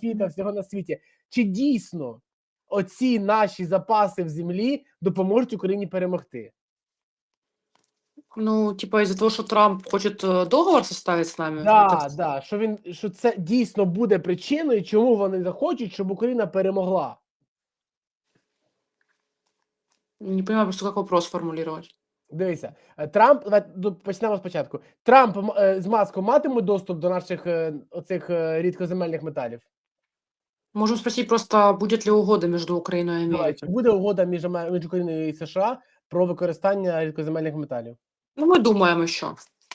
фіта, всього на світі. Чи дійсно оці наші запаси в землі допоможуть Україні перемогти? Ну, типа из-за того, что Трамп хочет э, договор составить с нами. Да, да, що він що це дійсно буде причиною, чому вони захочуть, щоб Україна перемогла. Не понимаю просто, как вопрос формулировать. Дивися, е, Трамп, давай почнемо спочатку. Трамп е, з Маском матимуть доступ до наших е, оцих е, рідкоземельних металів. Можем спросить просто, будет ли угода между Украиной и Давай, чи буде угода між, Аме- між Україною і США про використання рідкоземельних металів? Ну, мы думаем еще.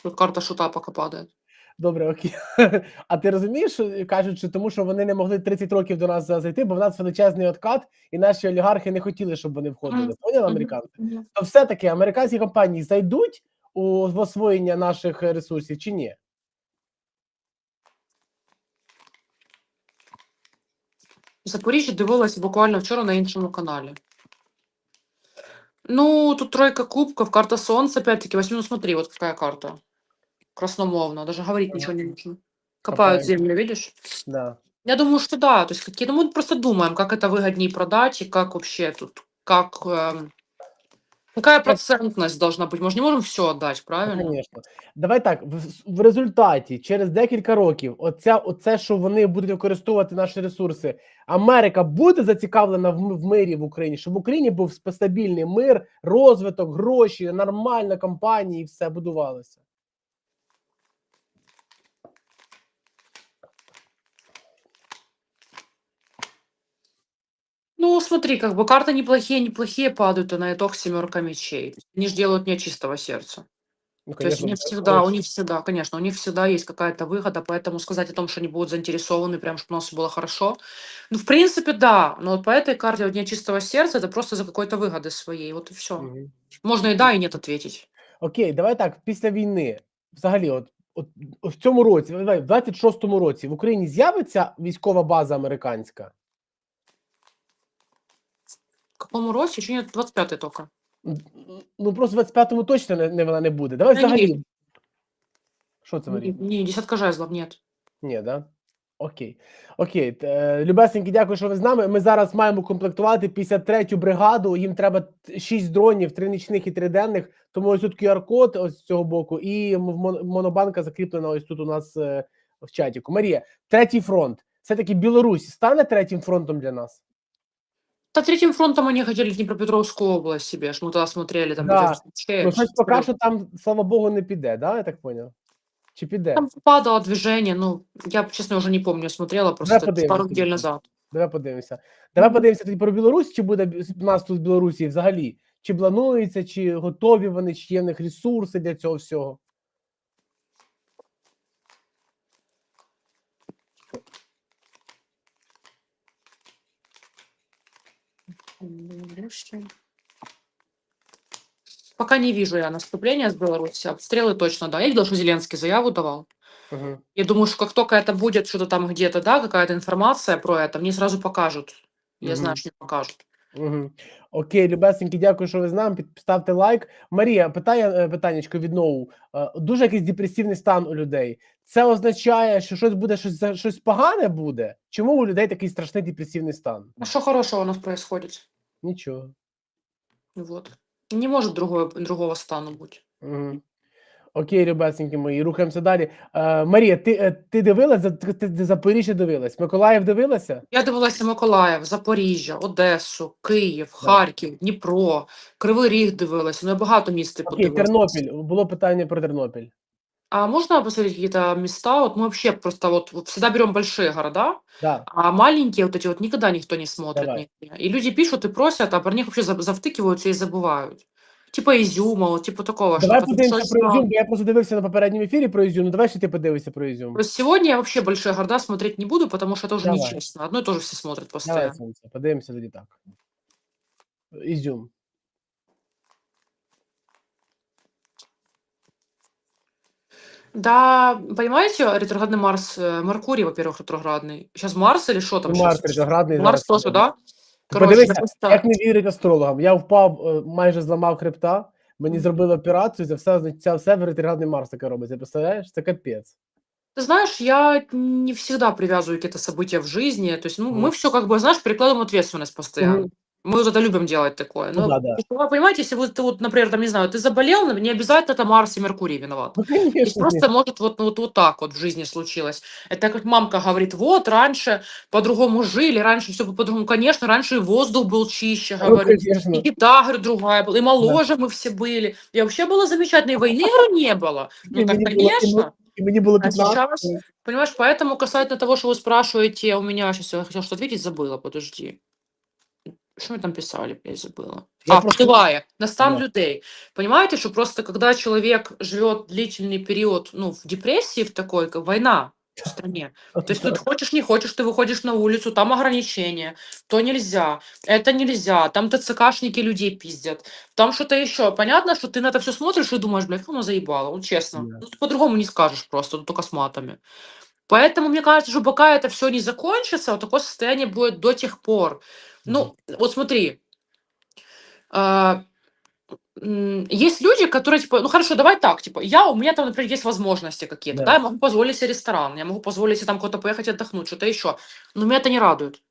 Тут карта шута пока падает. Добре, окей. А ти розумієш, що кажуть, що тому що вони не могли 30 років до нас зайти, бо в нас величезний откат, і наші олігархи не хотіли, щоб вони входили. Мгм. Поняли американці? То все-таки американські компанії зайдуть у в освоєння наших ресурсів чи ні? Запоріжжя дивилась буквально вчора на іншому каналі. Ну, тут тройка кубков, карта солнца, опять-таки, возьми, ну смотри, вот какая карта. Красномовно, даже говорить Ага. ничего не нужно. Копают. Копают землю, видишь? Да. Я думаю, что да, то есть какие, ну мы просто думаем, как это выгоднее продать и как вообще тут, как, эм, какая процентность должна быть. Мы же не можем все отдать, Ну, правильно? Звісно. Давай так, в, в результаті, через декілька років, оця, оце, що вони будуть використовувати наші ресурси, Америка буде зацікавлена в, м- в мирі в Україні, щоб в Україні був стабільний мир, розвиток, гроші, нормальна компанія і все будувалося. Ну, смотри, как бы карты неплохие, неплохие падают, и на итог семерка мечей. Они же делают не от чистого сердца. Ну, То есть у них буде всегда, у очень- них всегда, конечно, у них всегда есть какая-то выгода, поэтому сказать о том, что они будут заинтересованы, прям, чтобы у нас всё было хорошо. Ну, в принципе, да, но вот по этой карте вот не от чистого сердца, это просто за какой-то выгоды своей, вот и все. Мгм. Можно и да, и нет ответить. Окей, давай так. Після війни, взагалі, от, от, от в цьому році, давай, в 26-му році в Україні з'явиться військова база американська. В каком росе? Еще нет, 25-й только. Н- н- Ну просто в 25-му точно не, не вона не буде. Давай ні. взагалі. Що це Марія? не, десятка жезлов, нет. Ні, да? Окей. Окей. т- е, Любесенькі, дякую, що ви з нами. Ми зараз маємо комплектувати 53-ю бригаду. Їм треба 6 дронів, 3 нічних і 3 денних. Тому ось тут QR-код ось з цього боку, і м- в мон- монобанка закріплена ось тут у нас е, в чаті. Марія, третій фронт. Все-таки Білорусь стане третім фронтом для нас? Да, третьим фронтом они хотели в Днепропетровскую область себе, ж мы туда смотрели, там Да. где-то Ну, щось поки що там, слава Богу, не піде, да? Я так поняв? Чи піде? Там падало движение, ну, я, честно, уже не помню, смотрела просто подивимось пару тоді. недель назад. Давай подивимося. Давай подивимося тоді про Білорусь, чи буде бі- наступ з Білорусі взагалі? Чи планується, чи готові вони, чи є в них ресурси для цього всього? Белоруссия. Пока не вижу я наступления с Беларуси. Обстрелы точно, да. Я видела, что Зеленский заяву давал. Угу. Я думаю, что как только это будет, что-то там где-то, да, какая-то информация про это, мне сразу покажут. Я знаю, Мгм. что не покажут. Угу. Окей, любесенькі, дякую, що ви з нами. Під- Ставте лайк. Марія, питає е, питаннячко від Ноу. Е, Дуже якийсь депресивний стан у людей. Це означає, що щось буде щось за- щось погане буде? Чому у людей такий страшний депресивний стан? А что хорошего у нас происходит? Нічого. Вот. Не может другого, другого стану быть. Угу. Окей, ребятеньки мої, рухаємося далі. Е, Марія, ти, е, ти дивилась, за- ти, ти Запоріжжя дивилась? Миколаїв дивилася? Я дивилася Миколаїв, Запоріжжя, Одесу, Київ, Так. Харків, Дніпро, Кривий Ріг дивилася. Ну, я багато міст типу, Окей. Тернопіль. Було питання про Тернопіль. А можно посмотреть какие-то места? Вот мы вообще просто вот, вот всегда берем большие города, Да. а маленькие вот эти вот никогда никто не смотрит. Давай. нигде. И люди пишут и просят, а про них вообще заб- завтыкиваются и забывают. Типа Изюма, вот типа такого. что Давай под подивимося большой про срок. Ізюм, бо я просто дивився на попередньому ефірі про Ізюм. Ну давай ще ти подивишся про Ізюм. Просто сегодня я вообще большие города смотреть не буду, потому что это уже Давай. нечестно. Одно и то же все смотрят постоянно. Давай, сонце, подивимося тоді так. Ізюм. Да, понимаете, ретроградный Марс, э, Меркурий, во-первых, ретроградный. Сейчас Марс или что там? Ну, щас? Марс ретроградний Марс зараз. тоже, да? Ти Короче, Подивися, я просто- як не вірить астрологам. Я впав, е, майже зламав хребта, мені Мгм. зробили операцію, за все, це все в ретроградний Марс таке робиться. Представляєш? Це капець. Ты знаешь, я не всегда привязываю какие-то события в жизни. То есть, ну, Мгм. мы все как бы, знаешь, перекладываем ответственность постоянно. Мгм. Мы вот это любим делать такое. Ну Но, да, да. вы понимаете, если вот ты вот, например, там, не знаю, ты заболел, ну, не обязательно это Марс и Меркурий виноват. Ну, То есть конечно, просто нет. может вот, ну, вот, вот так вот в жизни случилось. Это как мамка говорит, вот, раньше по-другому жили, раньше все по-другому. Конечно, раньше и воздух был чище, Ну, говорю. И конечно. еда, говорю, другая была, и Да. моложе мы все были. И вообще было замечательно, и войны, говорю, не было. Ну, И так, мені було, і, ми- конечно. і мені було А 15. сейчас, понимаешь, поэтому касательно того, что вы спрашиваете, у меня сейчас я хотела что ответить, забыла, подожди. Что мы там писали, я забыла. Я а, просто- впливає на стан Да. людей. Понимаете, что просто когда человек живет длительный период, ну, в депрессии в такой, как война в стране, то есть тут хочешь, не хочешь, ты выходишь на улицу, там ограничения, то нельзя, это нельзя, там ТЦКшники людей пиздят, там что-то еще. Понятно, что ты на это все смотришь и думаешь, блядь, как оно заебало, ну честно. Да. Ну, ты по-другому не скажешь просто, ну, только с матами. Поэтому мне кажется, что пока это все не закончится, вот такое состояние будет до тех пор. Ну, вот смотри, а, м, есть люди, которые, типа, ну хорошо, давай так, типа, я, у меня там, например, есть возможности какие-то, Да. да, я могу позволить себе ресторан, я могу позволить себе там куда-то поехать отдохнуть, что-то еще, но меня это не радует.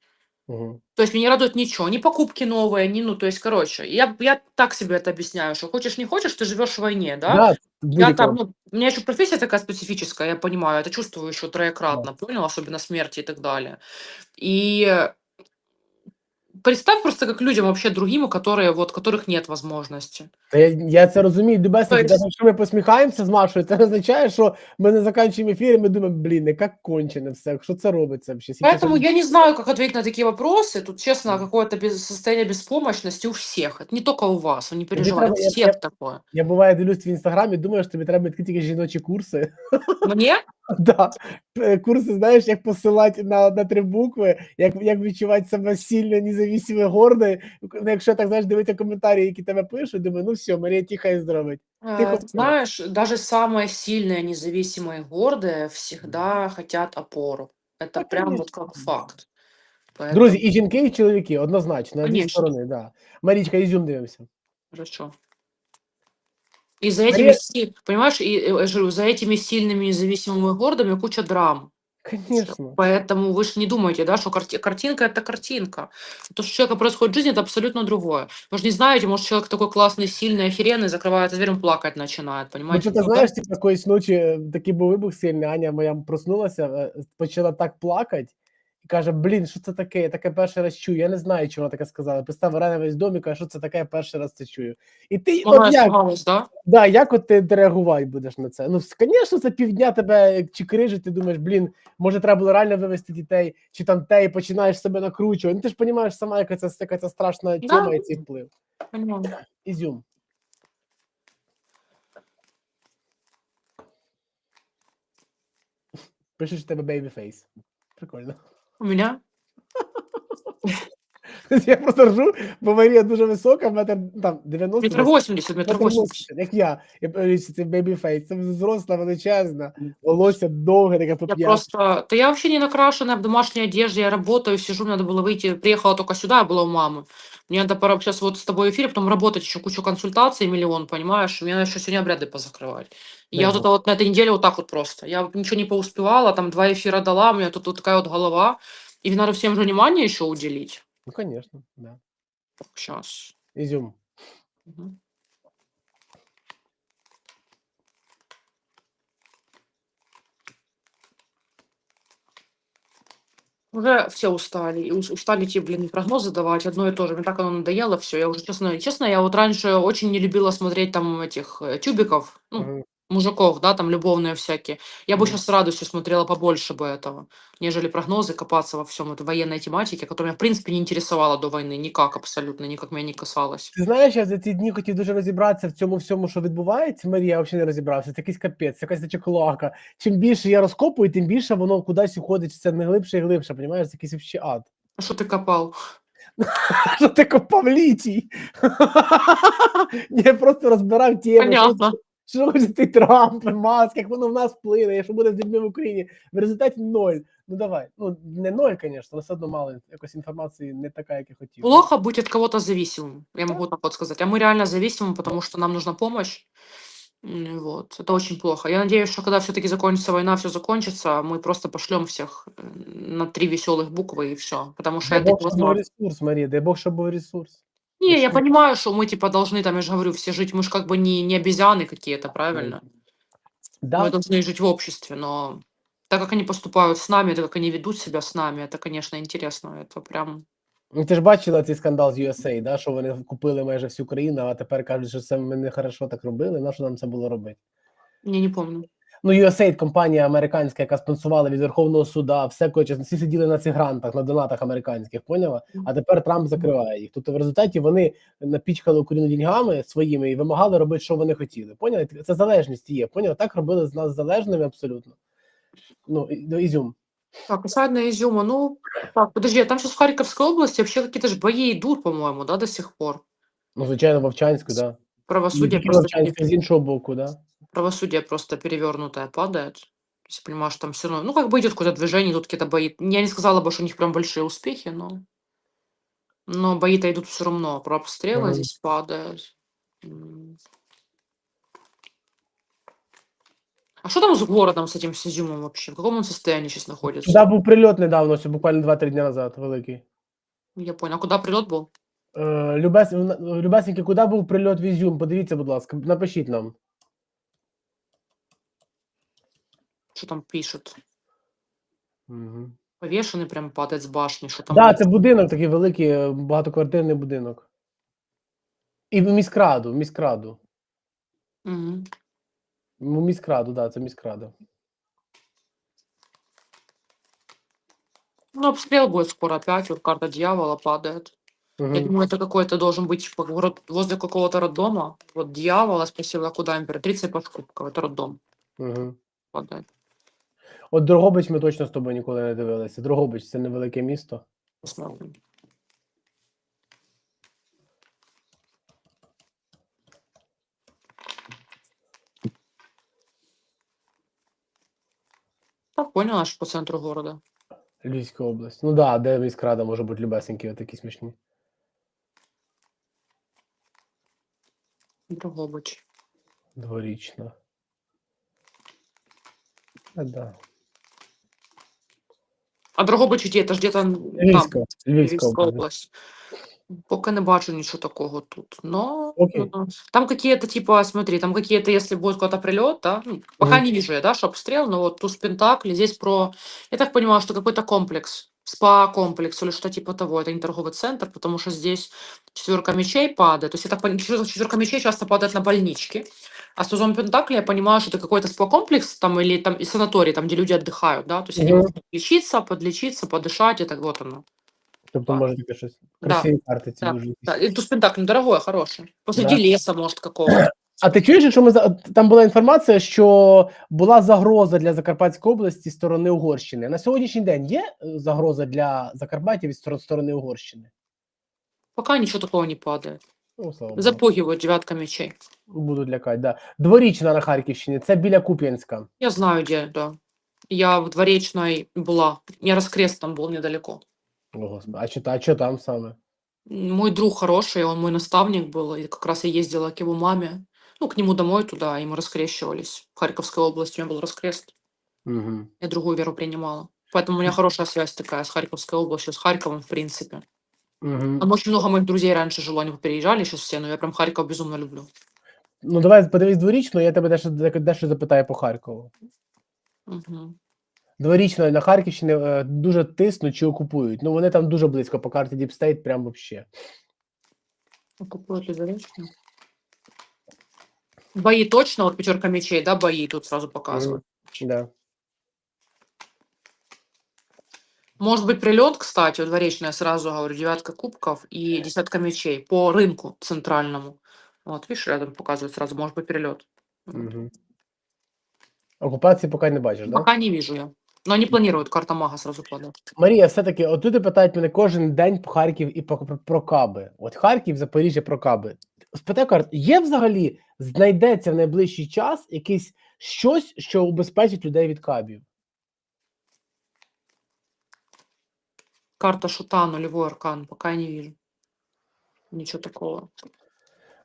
Мгм. То есть меня не радует ничего, ни покупки новые, ни, ну, то есть, короче, я, я так себе это объясняю, что хочешь, не хочешь, ты живешь в войне, да, Да, я будь-якого. там, ну, у меня еще профессия такая специфическая, я понимаю, это чувствую еще троекратно, понял, особенно смерти и так далее. И э, представь просто как людям вообще другим, у которые, вот, которых нет возможности. Та я, я це розумію, Дубесник, Тобто- навіть якщо ми посміхаємося з Машою, це не означає, що ми не закінчуємо ефір, і ми думаємо, блін, яка кончене все, що це робиться взагалі? Скільки це- Поэтому я не знаю, как ответить на такие вопросы. Тут, честно, какое-то без- состояние беспомощности у всех. Это не только у вас, вы не переживайте, треба- я- у всех я- такое. Я буває дивлюсь в інстаграмі, думаю, що тобі треба такі тільки жіночі курси. Мне? Да. Е, Курси, знаєш, як посилати на, на три букви, як, як відчувати себе сильно, независимо, гордо. Ну, Якщо так знаєш, дивитися коментарі, які тебе пишуть, думаю, ну все, Марія тихо і здоровить. Э, Ты ты хоть- знаешь, даже самые сильные, независимые, гордые всегда хотят опору. Это Да, прям вот конечно, как да. факт. Поэтому- Друзі, і жінки, і чоловіки, однозначно, на дві Конечно. сторони, да. Марічка, ізюм дивимося. Хорошо. И за этими, Мария- си- понимаешь, и, э, я же говорю, за этими сильными, независимыми и гордыми куча драм. Звісно. Поэтому вы же не думаете, да, что карти- картинка это картинка. То, что у человека происходит в жизни, это абсолютно другое. Вы же не знаете, может, человек такой классный, сильный, охеренный, закрывается дверь, он плакать начинает, Ну, понимаете? ти, ти Ну, знаєш, типу, якоїсь ночі е, такий був вибух сильний, Аня моя проснулася, е, почала так плакати, і каже: Блін, що це таке? Я таке перший раз чую. Я не знаю, чого вона таке сказала. Представ Рена весь дом і каже, що це таке, я перший раз це чую. І ти, Вона от як, да? да, як от ти реагувати будеш на це? Ну, звісно, це півдня тебе як чикрижить, ти думаєш, блін, може, треба було реально вивезти дітей, чи там те, і починаєш себе накручувати. Ну, ти ж розумієш сама, яка це, яка це страшна Да. тема і цей вплив. Понимаю. Ізюм. В тебе бейбіфейс. Прикольно. У меня? Я просто ржу, бо Марія дуже висока, метр там 90. Метр восемьдесят, метр метр восемьдесят. 80, як я. Я говорю, що це бейбіфейс. Це взросла, величезна, волосся довге, таке Я поп'я. просто... Да я вообще не накрашенная в домашней одежде, я работаю, сижу, мне надо было выйти, приехала только сюда, я была у мамы. Мне надо пора сейчас вот с тобой в эфире, потом работать еще кучу консультаций, миллион, понимаешь? Мне надо еще сегодня обряды позакрывать. И Дай я вот бог. это вот на этой неделе вот так вот просто. Я вот ничего не поуспевала, там два эфира дала, у меня тут вот такая вот голова. И надо всем же внимание еще уделить. Ну, звісно, да. Сейчас. Ізюм. Уже все устали. И ус- устали те, блин, прогнозы давать, одно и то же. Мне так оно надоело все. Я уже, честно, честно, я вот раньше очень не любила смотреть там этих э, тюбиков, ну, Мгм. мужиков, да, там любовные всякие. Я бы Мгм. сейчас с радостью смотрела побольше бы этого, нежели прогнозы, копаться во всем этой военной тематике, которая меня, в принципе, не интересовала до войны никак абсолютно, никак меня не касалась. Ти знаєш, я за ці дні хотів дуже розібратися в цьому всьому, що відбувається. Марія, я взагалі не розібрався. Це якийсь капець, якась зачеклака. Чим більше я розкопую, тим більше воно кудись уходить все не глибше і глибше. Понімаєш, це якийсь вообще ад. А что ты копал? Що ти копав літій? Я просто розбирав тему. Понятно. Що хоче цей Трамп, Маск, як воно в нас вплине, що буде з людьми в Україні. В результаті ноль. Ну давай. Ну не ноль, звісно, але все одно мало якось інформації не така, як я хотів. Плохо быть от кого-то зависимым, я могу так вот сказать. А мы реально зависимы, потому что нам нужна помощь. М, Вот, это очень плохо. Я надеюсь, что когда все-таки закончится война, все закончится, мы просто пошлем всех э, на три веселых буквы и все. Потому что Дай это Бог, щоб був невозможно. ресурс, Марія, дай Бог, щоб був ресурс. Не, я Почему? понимаю, что мы типа должны, там, я же говорю, все жить. Мы же как бы не, не обезьяны какие-то, правильно? Мы Да, должны жить в обществе, но так как они поступают с нами, так как они ведут себя с нами, это, конечно, интересно. Это прям... Ну, ти ж бачила цей скандал з USA, да, що вони купили майже всю країну, а тепер кажуть, що це ми не хорошо так робили. На що нам це було робити? Я не помню. Ну, USAID, компанія американська, яка спонсувала від Верховного суда, все коротше, всі сиділи на цих грантах, на донатах американських, поняла? А тепер Трамп закриває їх. Тобто, в результаті вони напічкали Україну деньгами своїми і вимагали робити, що вони хотіли. Поняли? Це залежність є. Поняла? Так робили з нас залежними абсолютно. Ну, ізюм. Так, осадная изюма, ну, так, подожди, а там сейчас в Харьковской области вообще какие-то же бои идут, по-моему, да, до сих пор? Ну, звичайно, Вовчанську, да. Правосудие Тільки просто, з іншого боку, да. правосудие просто перевернутое падает. То есть я понимаю, что там все равно, ну, как бы идет какое-то движение, идут какие-то бои. Я не сказала бы, что у них прям большие успехи, но, но бои-то идут все равно. Про обстрелы Мгм. здесь падают. М. А что там с городом, с этим с Изюмом вообще? В каком он состоянии сейчас находится? Туди був прильот недавно, ось буквально 2-3 дні назад, великий. Я понял. А куда прилет был? Е, Любес, Любесеньки, куди був прильот в Ізюм? Подивіться, будь ласка, напишіть нам. Что там пишут? Угу. Повешенный прям падает с башни, что там? Так, да, есть? це будинок такий великий, е, багатоквартирний будинок. І в міськраду, в міськраду. Мгм. В міськраду, так, да, це міськрада. Ну, обстрел будет скоро опять, вот карта дьявола падает. Я Угу. думаю, это какой-то должен быть типа, город- возле какого-то роддома. Вот дьявола спросила, а куда императрица и Пашкубка. Это роддом Угу. падает. От Дрогобич ми точно з тобою ніколи не дивилися. Дрогобич це невелике місто. Так, поняла, что по центру города. Львівська область. Ну так, да, де міськрада може бути любесенькі, такі смішні. Дрогобич. Дворічна. А, да. А Дрогобич є, Это ж где-то там. Львівська, Львівська область. Поки не бачу нічого такого тут. Но okay. ну, там какие-то, типа, смотри, там какие-то, если будет какой-то прилет, да, ну, пока mm. не вижу я, да, что обстрел, но вот туз Пентакли, здесь про, я так понимаю, что какой-то комплекс, спа-комплекс или что типа того, это не торговый центр, потому что здесь четверка мечей падает, то есть я так понимаю, четверка мечей часто падает на больнички, а с тузом Пентакли я понимаю, что это какой-то спа-комплекс там или там и санаторий, там, где люди отдыхают, да, то есть они Мгм. могут лечиться, подлечиться, подышать, и так вот оно. Тобто, Так. може таке щось. Да, Красиві карти ці да, дуже. Да, и туз Пентакли, ну, дорогое, хорошее. Посреди Да. леса, может, какого-то. А ти чуєш, що ми за- от там була інформація, що була загроза для Закарпатської області з сторони Угорщини. На сьогоднішній день є е, загроза для Закарпаття від стор- сторони Угорщини? Пока ничего такого не падает. Ну, слава Богу. Запугивают девятка мечей. Будуть лякати, да. Дворічна на Харківщині, це біля Куп'янська. Я знаю, где, да. Я в Дворечной была. Я раскрест там был недалеко. О, Господи, а що, та- а що там саме? М, Мой друг хороший, он мой наставник был, и как раз я ездила к его маме, ну, к нему домой туда, и мы раскрещивались. В Харьковской области у меня был раскрест. Угу. Я другую веру принимала. Поэтому у меня хорошая связь такая с Харьковской областью, с Харьковом, в принципе. Угу. Там очень много моих друзей раньше жило, они переезжали сейчас все, но я прям Харьков безумно люблю. Ну, давай подивись дворічну, я тебе дещо, дещо запитаю по Харкову. Мгм. Дворічно на Харківщині е, дуже тиснуть чи окупують. Ну, вони там дуже близько по карті Deep State, прям вообще. Оккупируют ли Заречную? Бои точно, вот пятерка мечей, да, бои тут сразу показывают. Да. Может быть, прилет, кстати, у Дворечной, я сразу говорю, девятка кубков и десятка мечей по рынку центральному. Вот, видишь, рядом показывает сразу, может быть, перелет. Угу. Окупації поки не бачиш, так? Да? Пока не вижу я. Но они планируют, карта мага сразу падает. Марія, все-таки, от люди питають мене кожен день по Харків і про, про, про каби. От Харків, Запоріжжя про каби. Спитаю, кажуть, є взагалі, знайдеться в найближчий час якийсь щось, що убезпечить людей від кабів? Карта Шутану, нулевой аркан, поки я не вижу. Нічого такого.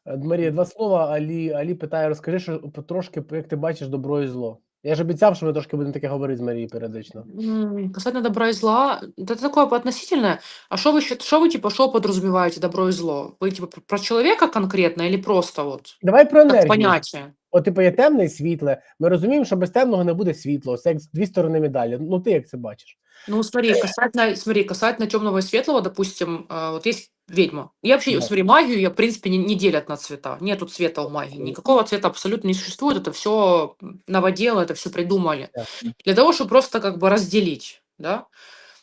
Е, Марія, два слова. Алі, Алі питає, розкажи, що потрошки, як ти бачиш добро і зло. Я ж обіцяв, що ми трошки будемо таке говорити з Марією періодично. М, Касательно добра и зла, да это такое относительное. А что вы, счит- что вы типа, что подразумеваете добро и зло? Вы типа пр- про человека конкретно или просто вот Давай про как енергію. понятие? От, типу, є темне і світле. Ми розуміємо, що без темного не буде світло. Це як дві сторони медалі. Ну, ти як це бачиш? Ну, смотри, касательно, смотри, касательно темного и светлого, допустим, э, вот есть ведьма. Я вообще, Да. смотри, магию я, в принципе, не, не делят на цвета. Нету цвета у магии. Никакого цвета абсолютно не существует. Это все новодело, это все придумали. Да. Для того, чтобы просто как бы разделить, да.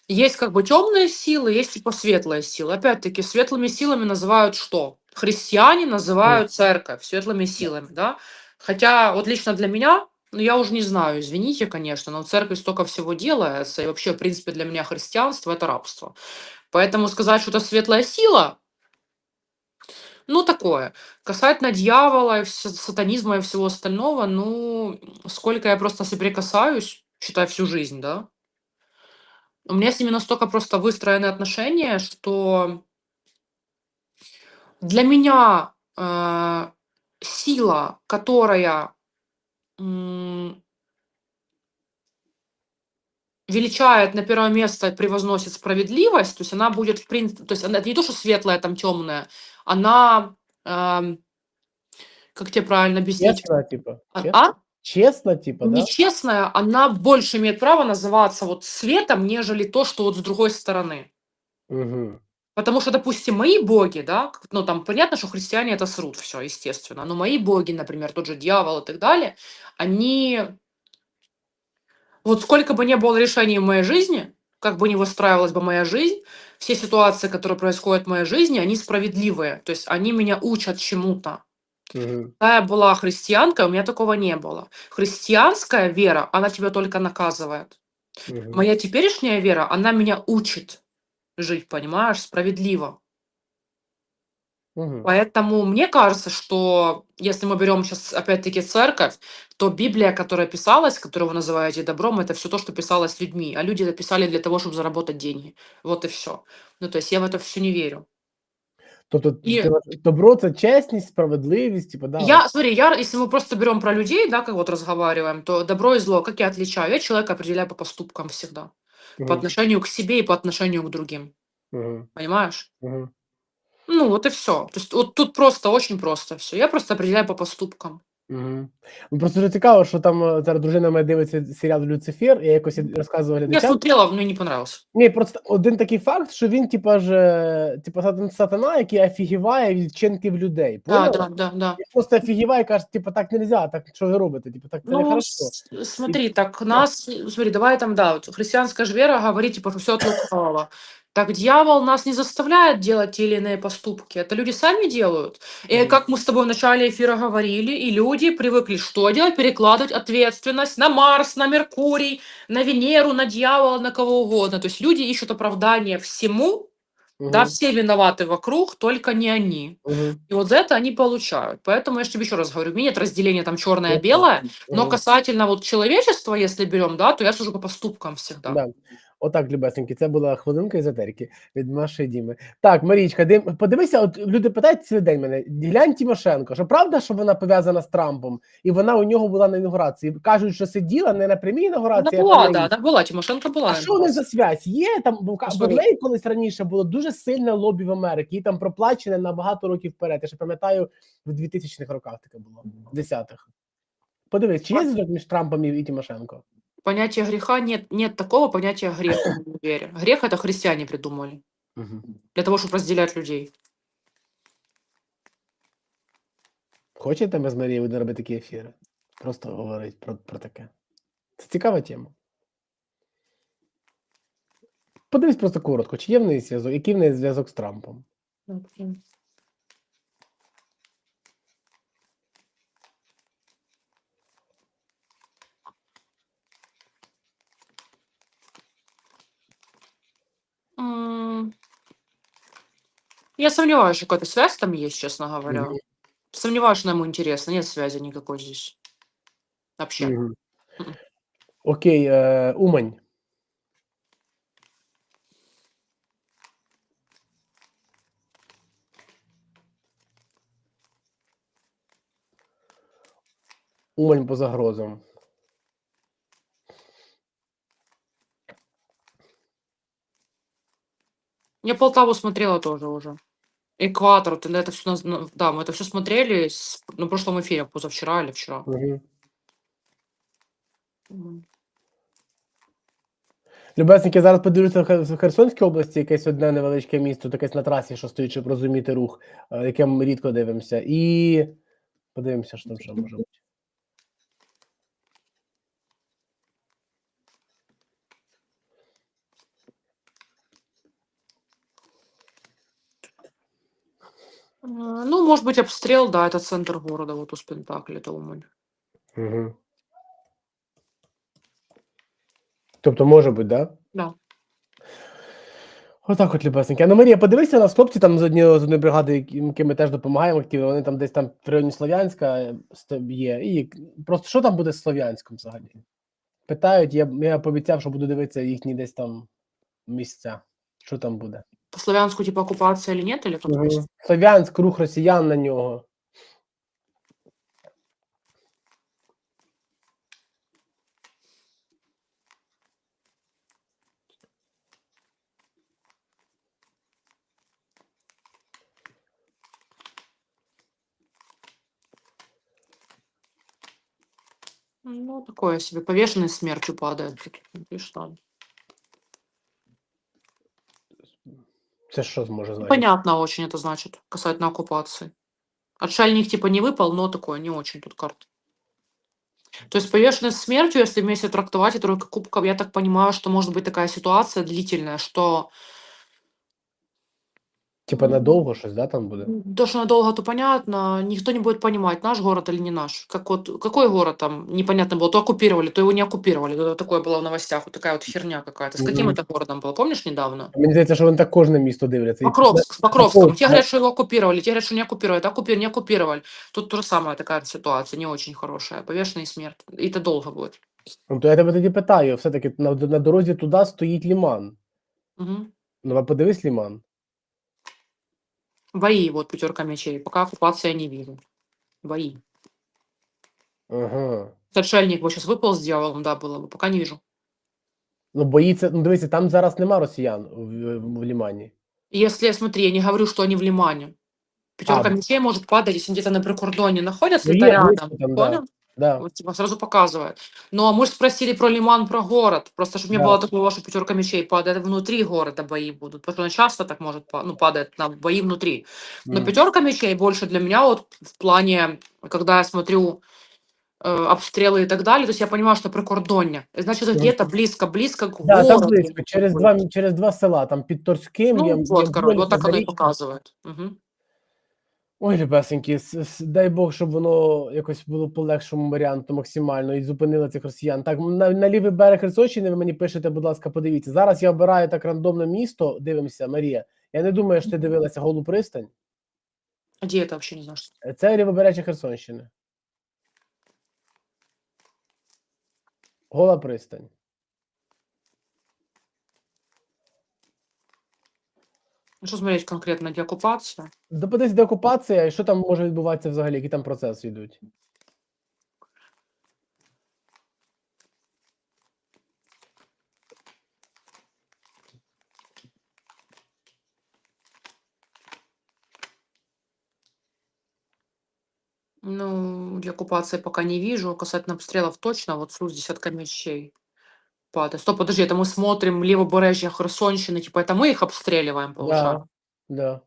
Есть как бы темные силы, есть типа светлые силы. Опять-таки, светлыми силами называют что? Христиане называют церковь светлыми силами, да. Хотя вот лично для меня, ну я уже не знаю, извините, конечно, но в церкви столько всего делается, и вообще, в принципе, для меня христианство – это рабство. Поэтому сказать, что это светлая сила, ну, такое. Касательно дьявола, и сатанизма и всего остального, ну, сколько я просто соприкасаюсь, считай, всю жизнь, да, у меня с ними настолько просто выстроены отношения, что для меня э, сила, которая величает на первое место, превозносит справедливость, то есть она будет, в принципе, то есть она это не то, что светлая, там темная, она, эм, как тебе правильно объяснить? Чесно, типу. А? Чесно, а? чесно типу, да? Нечестная, она больше имеет право называться вот светом, нежели то, что вот с другой стороны. Угу. Потому что, допустим, мои боги, да, ну там понятно, что христиане это срут, все, естественно, но мои боги, например, тот же дьявол и так далее, они, вот сколько бы ни было решений в моей жизни, как бы ни выстраивалась бы моя жизнь, все ситуации, которые происходят в моей жизни, они справедливые, то есть они меня учат чему-то. Угу. Когда я была христианкой, у меня такого не было. Христианская вера, она тебя только наказывает. Угу. Моя теперешняя вера, она меня учит жить, понимаешь, справедливо. Угу. Поэтому мне кажется, что если мы берем сейчас опять-таки церковь, то Библия, которая писалась, которую вы называете добром, это все то, что писалось людьми, а люди это писали для того, чтобы заработать деньги. Вот и все. Ну, то есть я в это все не верю. Тобто І- ти вваж- добро це чесність, справедливість, типу, да. Я, смотри, я, если мы просто берем про людей, да, как вот разговариваем, то добро и зло, как я отличаю? Я человека определяю по поступкам всегда. По Угу. отношению к себе и по отношению к другим. Угу. Понимаешь? Угу. Ну, вот и все. То есть вот тут просто, очень просто все. Я просто определяю по поступкам. Угу. Ну, просто дуже цікаво, що там е, зараз дружина моя дивиться серіал Люцифер, я якось розказував Я глядачам. смотрела, но не понравился. Ні, просто один такий факт, що він, типа ж, е, типа сатан- сатана, який офігіває від вчинків людей. Да, Поняла? да, да, да. Він просто офігіває і каже, типа, так нельзя, так що ви робите? Типа, так це не Ну, хорошо. с- смотри, так нас, смотри, давай там, да, вот христианская же вера говорит, типа, все от лукавого. Так дьявол нас не заставляет делать те или иные поступки, это люди сами делают. И Мгм. как мы с тобой в начале эфира говорили, и люди привыкли что делать? Перекладывать ответственность на Марс, на Меркурий, на Венеру, на дьявола, на кого угодно. То есть люди ищут оправдание всему, да, Мгм. все виноваты вокруг, только не они. Мгм. И вот за это они получают. Поэтому я же тебе еще раз говорю, у меня нет разделения там черное-белое, но Мгм. касательно вот человечества, если берем, да, то я сужу по поступкам всегда. Да. Отак, любесенькі, це була хвилинка езотерики від Маші і Діми. Так, Марічка, дим, подивися, от люди питають цілий день мене. Глянь Тимошенко, що правда, що вона пов'язана з Трампом, і вона у нього була на інаугурації. Кажуть, що сиділа не на прямій Она інаугурації, а была, на да, іншій. она была, Тимошенко была. А що у них за связь? Є там, бо, ка- бо в Sorry. неї колись раніше було дуже сильне лобі в Америці, і там проплачене на багато років вперед. Я ще пам'ятаю, в 2000-х роках таке було, в 10-х. Подивись, чи є зв'язок між Трампом і і Тимошенко? Понятие греха нет, нет такого понятия греха в вере. Грех это христиане придумали Угу. для того, чтобы разделять людей. Хочете, ми з Марією будемо робити такі ефіри? Просто говорити про, про таке. Це цікава тема. Подивись просто коротко, чи є в неї зв'язок, який в неї зв'язок з Трампом? М, Я сомневаюсь, что какая-то связь там есть, честно говоря. Мгм. Сомневаюсь, что нам ему интересно. Нет связи никакой здесь. Вообще. Мгм. Мгм. Окей, е, Умань. Умань по загрозам. Я Полтаву смотрела тоже уже. Экватор, ты на это все, да, мы это все смотрели с- на прошлом эфире, позавчера или вчера. Угу. Мгм. Любесники, зараз подивлюся в Хер- в Херсонській області якесь одне невеличке місто, якесь на трасі, що стоїть, щоб розуміти рух, е, яке ми рідко дивимося. І подивимося, що там ще може бути. Ну, может быть, обстрел, да, это центр города, вот у Спентакля, это Умань. Угу. Тобто може бути, да? Да. Отак от, любесненькі. А ну, Марія, подивися на хлопці там з однієї з одної бригади, яким яким ми теж допомагаємо активно. Вони там десь там в районі Слов'янська е, сто- є. І просто що там буде з Слов'янськом взагалі? Питають, я, я пообіцяв, що буду дивитися їхні десь там місця. Що там буде? По славянску, типа, оккупация или нет, или как? Угу. Слов'янськ, рух росіян на нього. Ну, такое себе, повешенный смертью падает. тут пишет, Це що зможе значити? Понятно очень это значит, касательно оккупации. Отшельник типа не выпал, но такое, не очень тут карта. То есть повешенный смертью, если вместе трактовать, и тройка кубков, я так понимаю, что может быть такая ситуация длительная, что Типа надовго щось, да, там буде? то, что надолго, то понятно, никто не будет понимать, наш город или не наш. Как вот, какой город там, непонятно было, то оккупировали, то его не оккупировали. Это такое было в новостях, вот такая вот херня какая-то. С каким Мгм. это городом было, помнишь недавно? Мені здається, що вони так кожне місто дивляться. І Покровск, с Покровском. Покровск, Те да. говорят, что его оккупировали, те говорят, что не оккупировали, это оккупировали, не оккупировали. Тут то же самое, такая ситуация, не очень хорошая. Повешенный смерть. И это долго будет. Ну, то я тебе тоді питаю, все-таки на, на дорозі туди стоїть ліман. Мгм. Ну, а подивись ліман. Бои, вот пятерка мечей. Пока оккупация я не вижу. Бои. Ага. Отшельник вот сейчас выпал с дьяволом, да, было бы. Пока не вижу. Ну, боїться, ну дивися, там зараз нема росіян в, в, в лімані. Если, смотри, я не говорю, что они в лимане. Пятерка А. мечей может падать, если где-то на прикордоне находятся, Ну, это е, рядом. близько там, да. Понял? Да. Вот типа сразу показывает. Ну, а мы же спросили про Лиман, про город. Просто чтобы не Да. было такого, что пятерка мечей падает внутри города бои будут. Потому что она часто так может, па- ну, падает на бои внутри. Но М. пятерка мечей больше для меня вот в плане, когда я смотрю э, обстрелы и так далее, то есть я понимаю, что прикордоння. Значит, Мгм. где-то близко-близко к Да, там городу. близько, через два, мі- через два села, там під Торським, Ну, є, вот, є короче, Боль, вот так оно и Зарічне. показывает. Мгм. Ой, любесенькі, дай Бог, щоб воно якось було по легшому варіанту максимально і зупинило цих росіян. Так, на, на лівий берег Херсонщини ви мені пишете, будь ласка, подивіться. Зараз я обираю так рандомне місто. Дивимося, Марія. Я не думаю, що ти дивилася голу пристань. А где это вообще не знаю? Це лівобережжя Херсонщини. Гола пристань. Ну, что смотреть конкретно, где оккупация? Допитись де окупація, і що там може відбуватися взагалі, які там процеси йдуть. Ну, для оккупации пока не вижу. Касательно обстрелов точно, вот с десятка мечей падает. Стоп, подожди, это мы смотрим левобережье Херсонщины, типа это мы их обстреливаем, получается? Да, да.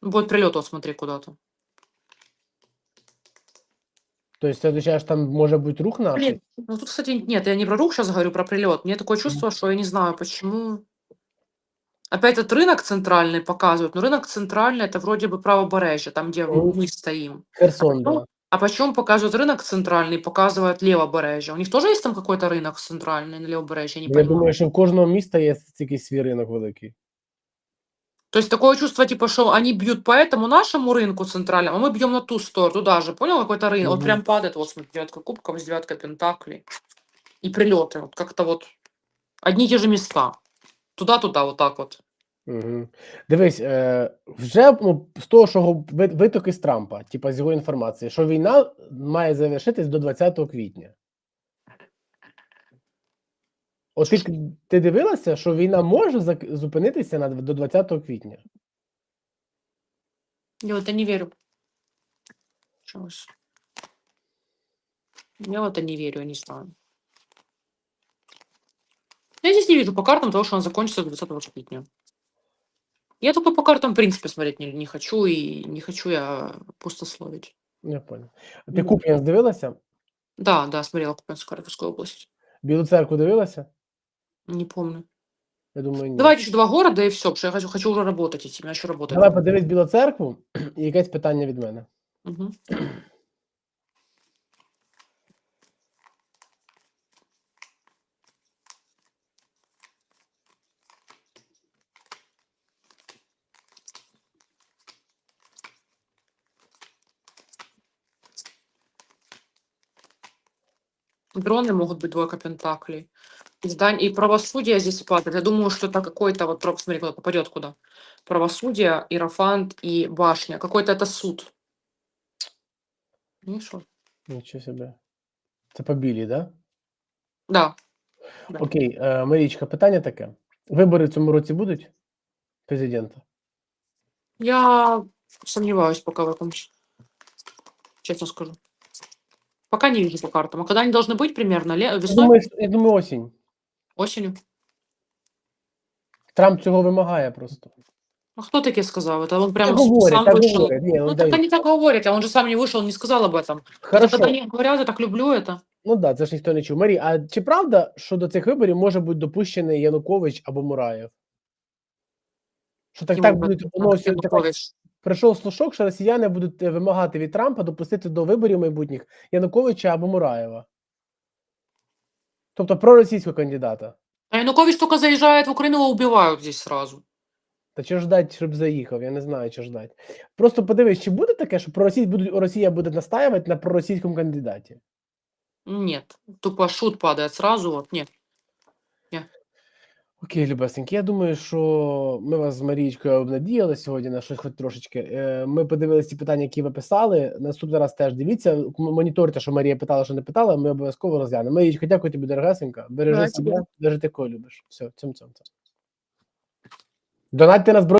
Будет прилет, вот смотри, куда-то. Тобто це означає, що там може бути рух наш? Блин, ну тут, кстати, нет, я не про рух сейчас говорю, про прилет. Мне такое чувство, что я не знаю, почему. Опять этот рынок центральный показывают. Но рынок центральный это вроде бы правобережье, там, где Мгм. мы стоим. Херсон, Ну, да. А почему показывают рынок центральный, показывают левобережье? У них тоже есть там какой-то рынок центральный на левобережье? Я не Я понимаю. думаю, що в кожного міста є якийсь свій ринок великий. То есть такое чувство, типа, что они бьют по этому нашему рынку центральному, а мы бьем на ту сторону, туда же, понял, какой-то рынок, вот Мгм. прям падает, вот смотри, девятка кубков, с девятка пентаклей, и прилеты, вот как-то вот одни и те же места, туда-туда, вот так вот, Угу. Дивись, е, вже ну, з того, що го- ви- витоки з Трампа, типа з його інформації, що війна має завершитись до 20 квітня. От ти, ти дивилася, що війна може зак- зупинитися на, до 20 квітня? Я в это не верю. Чёс. Я в это не верю, я не знаю. Я здесь не вижу по картам того, что она закончится до 20 квитня. Я только по картам, в принципе, смотреть не, не хочу, и не хочу я пустословить. Я понял. Ти Ну. Куп'янськ дивилася? Да, да, смотрела Купянскую Харьковскую область. Білу церкву дивилася? Не помню. Я думаю, ні. Давайте еще два города и все, потому что я хочу, хочу уже работать идти. У меня еще работать. Давай подивись Білу церкву і якесь питання від мене. Мгм. Дроны могут быть двойка пентаклей. И, здань- и правосудие здесь падает. Я думаю, что это какой-то, вот про- смотри, куда попадет куда. Правосудие, Иерофант и башня. Какой-то это суд. Ну и шо? Нічого себе. Це по білій, так? Да. Да? Да. Окей, е, Марічка, питання таке. Вибори в цьому році будуть? Президента? Я сомневаюсь пока в этом. ч- Честно скажу. Пока не вижу по картам. А когда они должны быть примерно? Ле- Я Весной? думаю, я думаю, осінь. Осенью? Трамп цього вимагає просто. А кто таки сказал это? Он прямо Так с- говорять, сам так вышел. говорять. Ні, ну, Ну так дай. они так говорят, а он же сам не вышел, не сказал об этом. Хорошо. Когда они говорят, я так люблю это. Ну так, да, це ж ніхто не чув. Марі, а чи правда, що до цих виборів може бути допущений Янукович або Мураєв? Що так, Каким так образом? будуть, Так, ну, ось така- Янукович. прийшов слушок, що росіяни будуть е, вимагати від Трампа допустити до виборів майбутніх Януковича або Мураєва. Тобто проросійського кандидата. А Янукович только заезжает в Украину, его убивают здесь сразу. Та що ждать, щоб заїхав? Я не знаю, що ждать. Просто подивись, чи буде таке, що будуть Росія буде настаювати на проросійському кандидаті? Нет. Тупо шут падает сразу. Вот. Нет. Окей, Любесеньки, я думаю, що ми вас з Марієчкою обнадіяли сьогодні на щось хоч трошечки. Е, Ми подивилися ті питання, які ви писали. Наступний раз теж дивіться. Моніторте, що Марія питала, що не питала. Ми обов'язково розглянемо. Марієчка, дякую тобі, дорогасенька. Бережи себе, бережи кого любиш. Все, цьом цьом цьом. Донатьте на зброю.